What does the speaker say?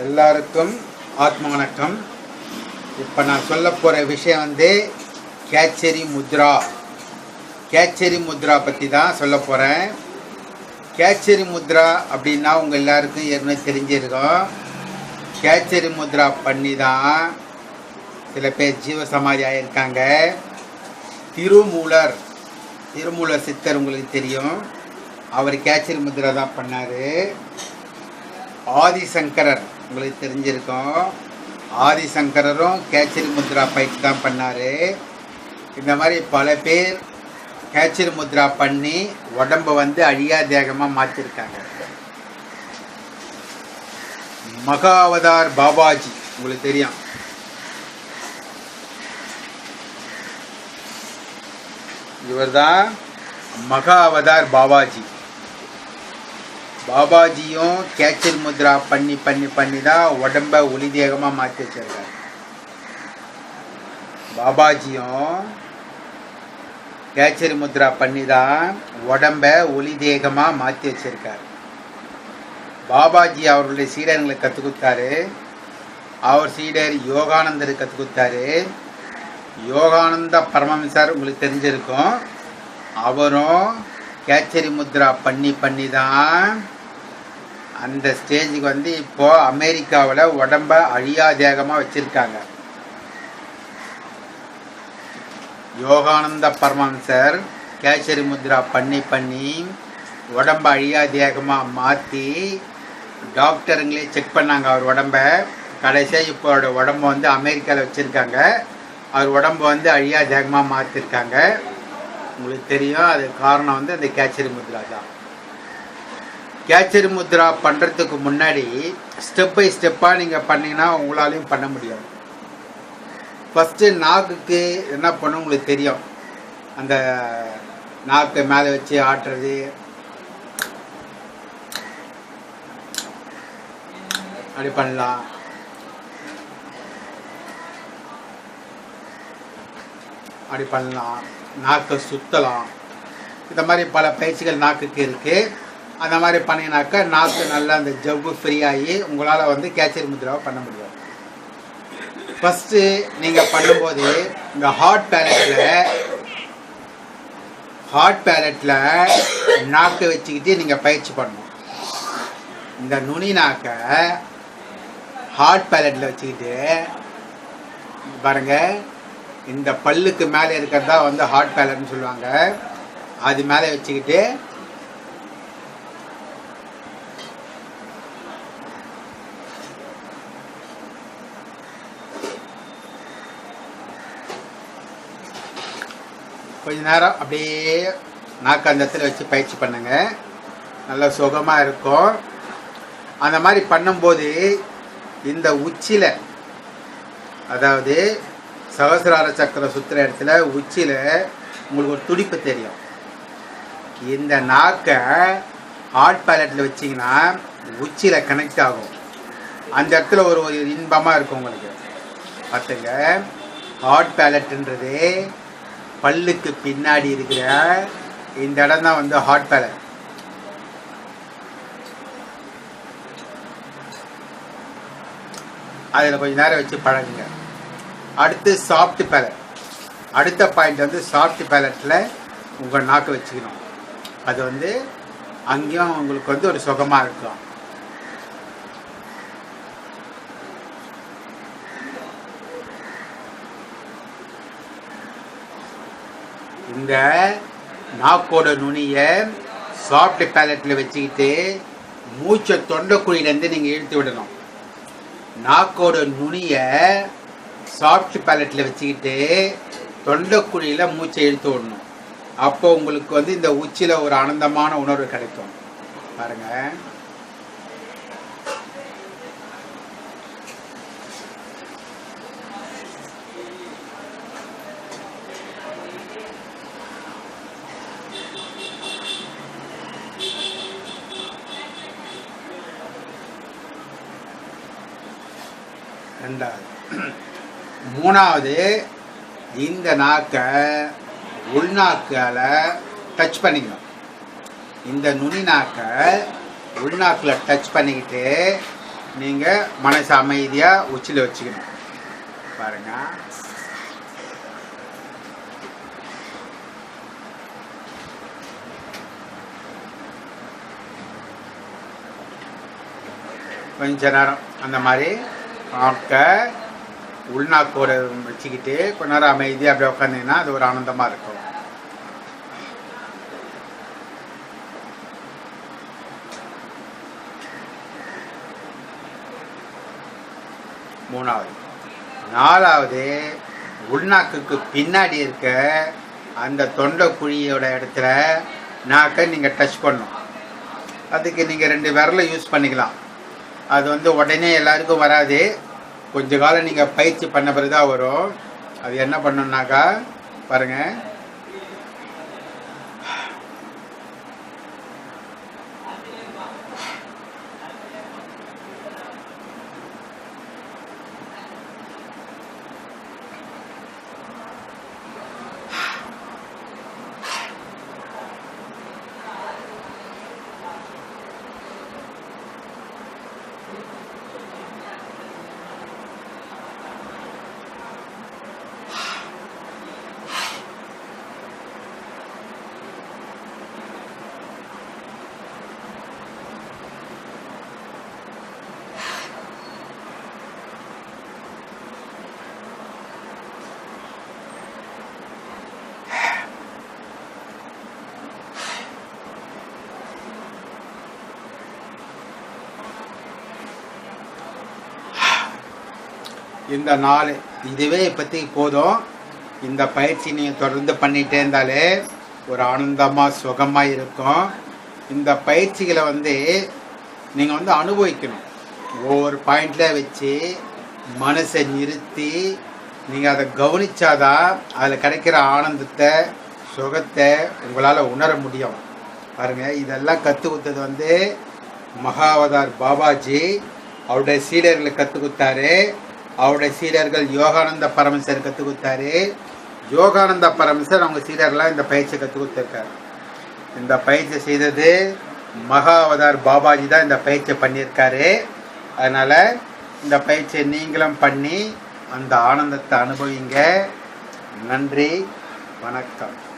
எல்லாருக்கும் ஆத்ம வணக்கம் இப்போ நான் சொல்ல போகிற விஷயம் வந்து கேச்சரி முத்ரா. கேச்சரி முத்ரா பற்றி தான் சொல்ல போகிறேன் கேச்சரி முத்ரா அப்படின்னா உங்கள் எல்லாருக்கும் ஏற்கனவே தெரிஞ்சிருக்கோம். கேச்சரி முத்ரா பண்ணி தான் சில பேர் ஜீவசமாதி ஆகியிருக்காங்க திருமூலர். திருமூலர் சித்தர் உங்களுக்கு தெரியும். அவர் கேச்சரி முத்ரா தான் பண்ணார். ஆதிசங்கரர். உங்களுக்கு தெரிஞ்சிருக்கும். ஆதிசங்கரரும் கேச்சிரி முத்ரா பயிற்சி தான் பண்ணார். இந்த மாதிரி பல பேர் கேச்சிரி முத்ரா பண்ணி உடம்ப வந்து அழியா தேகமாக மாற்றிருக்காங்க மகா அவதார் பாபாஜி உங்களுக்கு தெரியும். இவர்தான் மகா அவதார் பாபாஜி. பாபாஜியும் கேச்சர் முத்ரா பண்ணி பண்ணி பண்ணி தான் உடம்ப ஒளி தேகமாக மாற்றி வச்சிருக்காரு. பாபாஜியும் கேச்சரி முத்ரா பண்ணி தான் உடம்ப ஒளி தேகமாக மாற்றி வச்சிருக்காரு. பாபாஜி அவருடைய சீடர்களை கற்றுக் கொடுத்தாரு. அவர் சீடர் யோகானந்தர் கற்றுக் கொடுத்தாரு. யோகானந்த பரமஹம்சர் உங்களுக்கு தெரிஞ்சிருக்கும். அவரும் கேச்சரி முத்ரா பண்ணி பண்ணி தான் அந்த ஸ்டேஜுக்கு வந்து இப்போ அமெரிக்காவில் உடம்ப அழியா தேகமாக வச்சுருக்காங்க. யோகானந்த பரமம்சர் கேசரி முத்ரா பண்ணி பண்ணி உடம்ப அழியா தேகமாக மாற்றி டாக்டருங்களே செக் பண்ணாங்க அவர் உடம்ப. கடைசியாக இப்போ அவரோட உடம்ப வந்து அமெரிக்காவில் வச்சுருக்காங்க. அவர் உடம்ப வந்து அழியா தேகமாக மாற்றிருக்காங்க உங்களுக்கு தெரியும் அது காரணம் வந்து அந்த கேச்சரி முத்ரா தான். கேச்சரி முத்ரா பண்ணுறதுக்கு முன்னாடி ஸ்டெப் பை ஸ்டெப்பாக நீங்கள் பண்ணீங்கன்னா உங்களாலையும் பண்ண முடியும் ஃபஸ்ட்டு நாக்குக்கு என்ன பண்ணும் உங்களுக்கு தெரியும். அந்த நாக்கை மேலே வச்சு ஆட்டுறது. அப்படி பண்ணலாம். அப்படி பண்ணலாம். நாக்கை சுற்றலாம் இந்த மாதிரி பல பயிற்சிகள் நாக்குக்கு இருக்குது அந்த மாதிரி பண்ணினாக்கா நாக்கு நல்லா அந்த ஜவ்வு ஃப்ரீயாகி உங்களால் வந்து கேச்சரி முத்ராவை பண்ண முடியும் ஃபஸ்ட்டு நீங்கள் பண்ணும்போது இந்த ஹாட் பேலட்டில் ஹாட் பேலட்டில் நாக்கை வச்சுக்கிட்டு நீங்கள் பயிற்சி பண்ணணும். இந்த நுனி நாக்கை ஹாட் பேலட்டில் வச்சுக்கிட்டு பாருங்க இந்த பல்லுக்கு மேலே இருக்கிறதா வந்து ஹாட் பேலட்னு சொல்லுவாங்க. அது மேலே வச்சுக்கிட்டு கொஞ்ச நேரம் அப்படியே நாக்கு அந்த இடத்துல வச்சு பயிற்சி பண்ணுங்க. நல்லா சுகமாக இருக்கும். அந்த மாதிரி பண்ணும்போது இந்த உச்சியில் அதாவது சகசிரார சக்கர சுற்றுற இடத்துல உச்சியில் உங்களுக்கு ஒரு துடிப்பு தெரியும். இந்த நாக்கை ஹாட் பேலட்டில் வச்சிங்கன்னா உச்சியில் கனெக்ட் ஆகும். அந்த இடத்துல ஒரு ஒரு இன்பமாக இருக்கும் உங்களுக்கு. பார்த்துங்க. ஹாட் பேலட்ன்றது பல்லுக்கு பின்னாடி இருக்கிற இந்த இடம் தான் வந்து ஹாட் பேலட் அதில் கொஞ்ச நேரம் வச்சு பழகுங்க. அடுத்து சாஃப்ட் பேலட் அடுத்த பாயிண்ட் வந்து சாஃப்ட் பேலட்டில் உங்கள் நாக்கு வச்சுக்கணும். அது வந்து அங்கேயும் உங்களுக்கு வந்து ஒரு சுகமாக இருக்கும். இந்த நாக்கோட நுனியை சாஃப்ட் பேலட்டில் வச்சுக்கிட்டு மூச்சை தொண்டைக்குழியிலேருந்து நீங்கள் இழுத்து விடணும். நாக்கோட நுனியை சாஃப்ட் பேலட்டில் வச்சுக்கிட்டு தொண்டைக்குழியில் மூச்சை இழுத்து விடணும். அப்போ உங்களுக்கு வந்து இந்த உச்சியில் ஒரு ஆனந்தமான உணர்வு கிடைக்கும். பாருங்கள் ரெண்டாவது. மூணாவது இந்த நாக்கை உள்நாக்கால் டச் பண்ணிக்கணும். இந்த நுனி நாக்கை உள்நாக்கில் டச் பண்ணிக்கிட்டு நீங்கள் மனசு அமைதியாக உச்சியில் வச்சுக்கணும். பாருங்க. கொஞ்ச நேரம் அந்த மாதிரி. ஆக்க உள்நாக்கோட வச்சுக்கிட்டு கொஞ்ச நேரம் அமைதியாக அப்படியே உட்காந்தீங்கன்னா அது ஒரு ஆனந்தமாக இருக்கும். மூணாவது. நாலாவது உள்நாக்குக்கு பின்னாடி இருக்க அந்த தொண்டை குழியோட இடத்துல நாக்கை நீங்கள் டச் பண்ணும் அதுக்கு நீங்கள் ரெண்டு விரலை யூஸ் பண்ணிக்கலாம். அது வந்து உடனே எல்லாருக்கும் வராது. கொஞ்ச காலம் நீங்கள் பயிற்சி பண்ண பிறகு தான் வரும். அது என்ன பண்ணணுன்னாக்கா பாருங்கள் இந்த நாலு இதுவே இப்போதைக்கு போதும். இந்த பயிற்சி நீங்கள் தொடர்ந்து பண்ணிகிட்டே இருந்தாலே ஒரு ஆனந்தமாக சுகமாக இருக்கும். இந்த பயிற்சிகளை வந்து நீங்கள் வந்து அனுபவிக்கணும். ஒவ்வொரு பாயிண்டில் வச்சு மனசை நிறுத்தி நீங்கள் அதை கவனிச்சாதான் அதில் கிடைக்கிற ஆனந்தத்தை சுகத்தை உங்களால் உணர முடியும். பாருங்கள் இதெல்லாம் கற்றுக் கொடுத்தது வந்து மகாவதார் பாபாஜி. அவருடைய சீடர்களுக்கு கற்றுக் கொடுத்தாரு அவருடைய சீடர்கள் யோகானந்த பரமசர் கற்றுக் கொடுத்தாரு. யோகானந்த பரமசர் அவங்க சீடர்லாம் இந்த பயிற்சியை கற்றுக் கொடுத்துருக்காரு. இந்த பயிற்சி செய்தது மகாவதார் பாபாஜி தான் இந்த பயிற்சியை பண்ணியிருக்காரு. அதனால் இந்த பயிற்சியை நீங்களும் பண்ணி அந்த ஆனந்தத்தை அனுபவிங்க. நன்றி வணக்கம்.